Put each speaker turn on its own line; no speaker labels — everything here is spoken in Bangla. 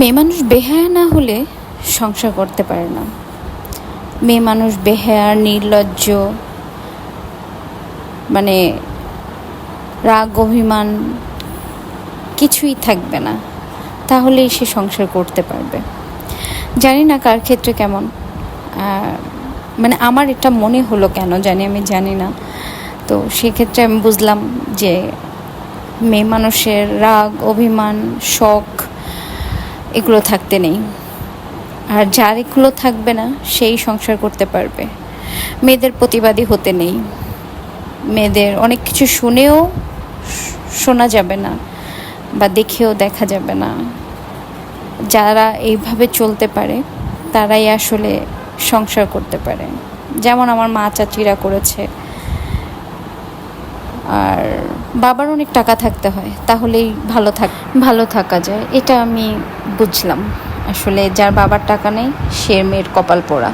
মেয়ে মানুষ বেহায়া না হলে সংসার করতে পারে না। মেয়ে মানুষ বেহায়া, নির্লজ্জ মানে রাগ, অভিমান কিছুই থাকবে না। তাহলেই সে সংসার করতে পারবে। জানি না কার ক্ষেত্রে কেমন। মানে আমার এটা মনে হলো কেন জানি আমি জানি না। তো সেক্ষেত্রে আমি বুঝলাম যে মেয়ে মানুষের রাগ, অভিমান, শখ এগুলো থাকতে নেই। আর যার এগুলো থাকবে না, সেই সংসার করতে পারবে। মেয়েদের প্রতিবাদী হতে নেই। মেয়েদের অনেক কিছু শুনেও শোনা যাবে না বা দেখেও দেখা যাবে না। যারা এইভাবে চলতে পারে, তারাই আসলে সংসার করতে পারে। যেমন আমার মা চাচিরা করেছে। আর বাবার অনেক টাকা থাকতে হয় তাহলেই ভালো থাক ভালো থাকা যায় এটা আমি বুঝলাম। আসলে যার বাবার টাকা নেই সে মেয়ের কপাল পোড়া।